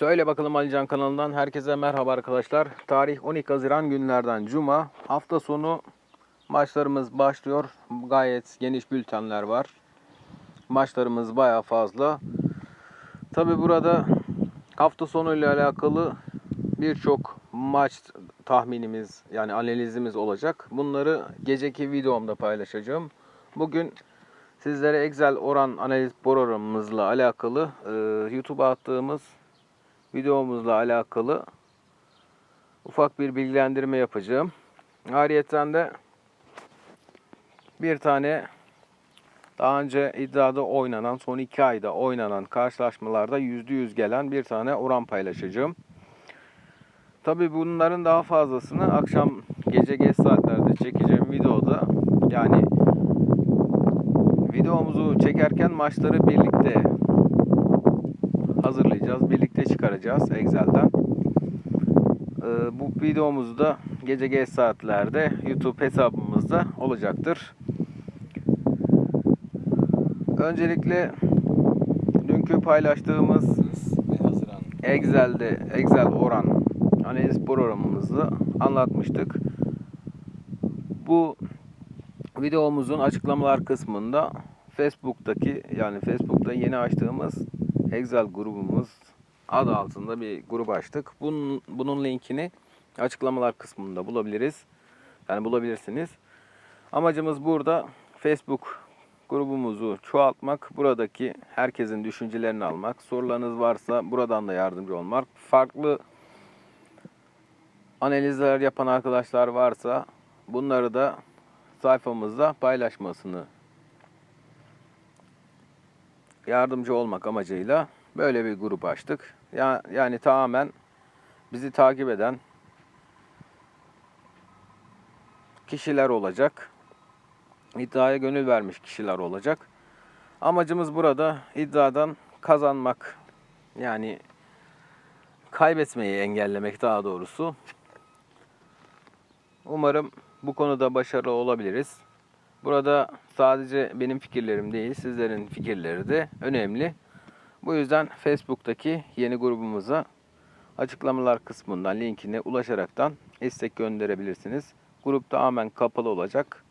Söyle bakalım Alican kanalından herkese merhaba arkadaşlar. Tarih 12 Haziran günlerden Cuma. Hafta sonu maçlarımız başlıyor. Gayet geniş bültenler var. Maçlarımız baya fazla. Tabi burada hafta sonu ile alakalı birçok maç tahminimiz yani analizimiz olacak. Bunları geceki videomda paylaşacağım. Bugün sizlere Excel oran analiz programımızla alakalı e, YouTube'a attığımız videomuzla alakalı ufak bir bilgilendirme yapacağım. Ayrıyeten de bir tane daha önce iddiada oynanan, son iki ayda oynanan karşılaşmalarda %100 gelen bir tane oran paylaşacağım. Tabi bunların daha fazlasını akşam gece geç saatlerde çekeceğim videoda yani videomuzu çekerken maçları birlikte hazırlayacağız. Birlikte çıkaracağız Excel'den. Ee, bu videomuz da gece geç saatlerde YouTube hesabımızda olacaktır. Öncelikle dünkü paylaştığımız. Excel'de Excel oran analiz programımızı anlatmıştık. Bu videomuzun açıklamalar kısmında Facebook'taki yani Facebook'ta yeni açtığımız Excel grubumuz adı altında bir grup açtık. Bunun, bunun linkini açıklamalar kısmında bulabiliriz. Yani bulabilirsiniz. Amacımız burada Facebook grubumuzu çoğaltmak, buradaki herkesin düşüncelerini almak, sorularınız varsa buradan da yardımcı olmak, farklı analizler yapan arkadaşlar varsa bunları da sayfamızda paylaşmasını yardımcı olmak amacıyla böyle bir grup açtık. Ya, yani tamamen bizi takip eden kişiler olacak. İddiaya gönül vermiş kişiler olacak. Amacımız burada iddiadan kazanmak. Yani kaybetmeyi engellemek daha doğrusu. Umarım bu konuda başarılı olabiliriz. Burada sadece benim fikirlerim değil, sizlerin fikirleri de önemli. Bu yüzden Facebook'taki yeni grubumuza açıklamalar kısmından linkine ulaşaraktan istek gönderebilirsiniz. Grup tamamen kapalı olacak.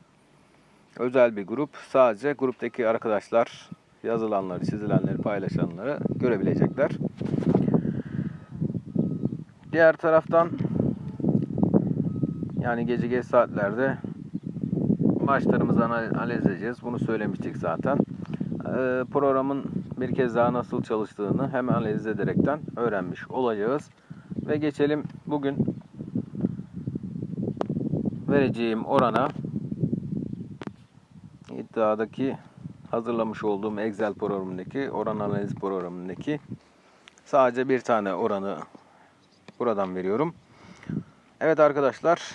Özel bir grup. Sadece gruptaki arkadaşlar yazılanları, çizilenleri, paylaşanları görebilecekler. Diğer taraftan yani gece geç saatlerde maçlarımızı analiz edeceğiz. Bunu söylemiştik zaten. Ee, programın bir kez daha nasıl çalıştığını hemen analiz ederekten öğrenmiş olacağız. Ve geçelim bugün vereceğim orana iddiadaki hazırlamış olduğum Excel programındaki oran analiz programındaki sadece bir tane oranı buradan veriyorum. Evet arkadaşlar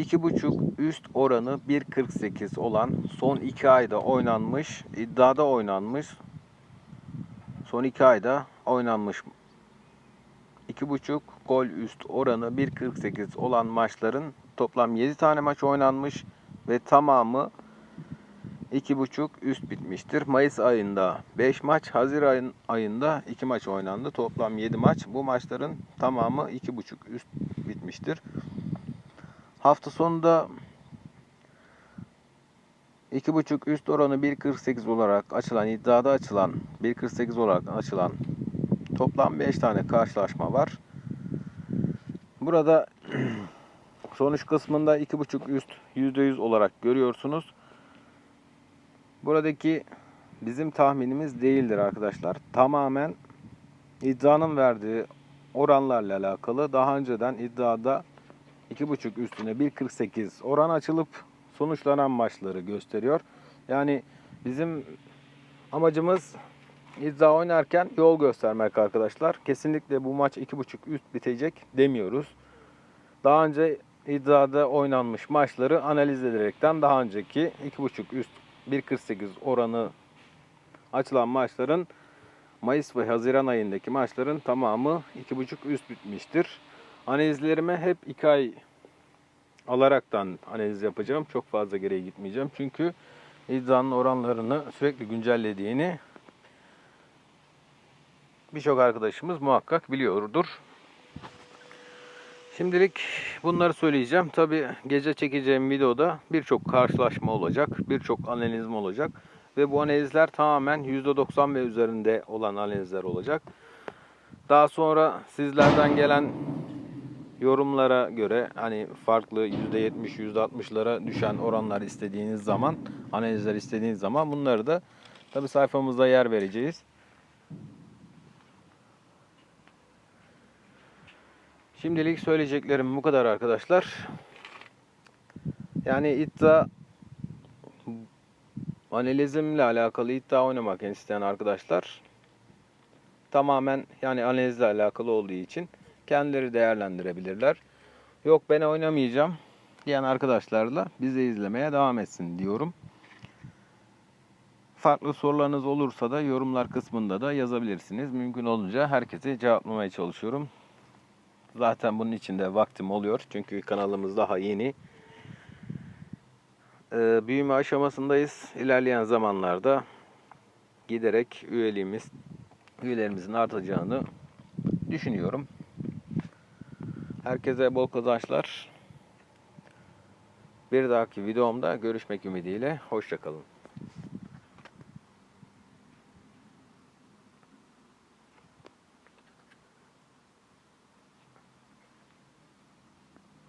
2.5 üst oranı 1.48 olan son 2 ayda oynanmış, iddiada oynanmış, son 2 ayda oynanmış 2.5 gol üst oranı 1.48 olan maçların toplam 7 tane maç oynanmış ve tamamı 2.5 üst bitmiştir. Mayıs ayında 5 maç, Haziran ayında 2 maç oynandı. Toplam 7 maç. Bu maçların tamamı 2.5 üst bitmiştir. Hafta sonunda 2.5 üst oranı 1.48 olarak açılan iddiada açılan 1.48 olarak açılan toplam 5 tane karşılaşma var. Burada sonuç kısmında 2.5 üst %100 olarak görüyorsunuz. Buradaki bizim tahminimiz değildir arkadaşlar. Tamamen iddianın verdiği oranlarla alakalı. Daha önceden iddiada 2.5 üstüne 1.48 oran açılıp sonuçlanan maçları gösteriyor. Yani bizim amacımız iddia oynarken yol göstermek arkadaşlar. Kesinlikle bu maç 2.5 üst bitecek demiyoruz. Daha önce iddiada oynanmış maçları analiz ederekten daha önceki 2.5 üst 1.48 oranı açılan maçların Mayıs ve Haziran ayındaki maçların tamamı 2.5 üst bitmiştir. Analizlerime hep 2 ay alaraktan analiz yapacağım. Çok fazla geriye gitmeyeceğim. Çünkü iddianın oranlarını sürekli güncellediğini birçok arkadaşımız muhakkak biliyordur. Şimdilik bunları söyleyeceğim. Tabi gece çekeceğim videoda birçok karşılaşma olacak, birçok analizim olacak. Ve bu analizler tamamen %90 ve üzerinde olan analizler olacak. Daha sonra sizlerden gelen yorumlara göre hani farklı %70, %60'lara düşen oranlar istediğiniz zaman, analizler istediğiniz zaman bunları da tabi sayfamızda yer vereceğiz. Şimdilik söyleyeceklerim bu kadar arkadaşlar. Yani iddia analizimle alakalı iddia oynamak isteyen arkadaşlar tamamen yani analizle alakalı olduğu için kendileri değerlendirebilirler. Yok ben oynamayacağım diyen arkadaşlarla bizi izlemeye devam etsin diyorum. Farklı sorularınız olursa da yorumlar kısmında da yazabilirsiniz. Mümkün olunca herkese cevaplamaya çalışıyorum. Zaten bunun için de vaktim oluyor. Çünkü kanalımız daha yeni. Ee, büyüme aşamasındayız. İlerleyen zamanlarda giderek üyeliğimiz, üyelerimizin artacağını düşünüyorum. Herkese bol kazançlar. Bir dahaki videomda görüşmek ümidiyle. Hoşçakalın.